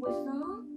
보고 있어?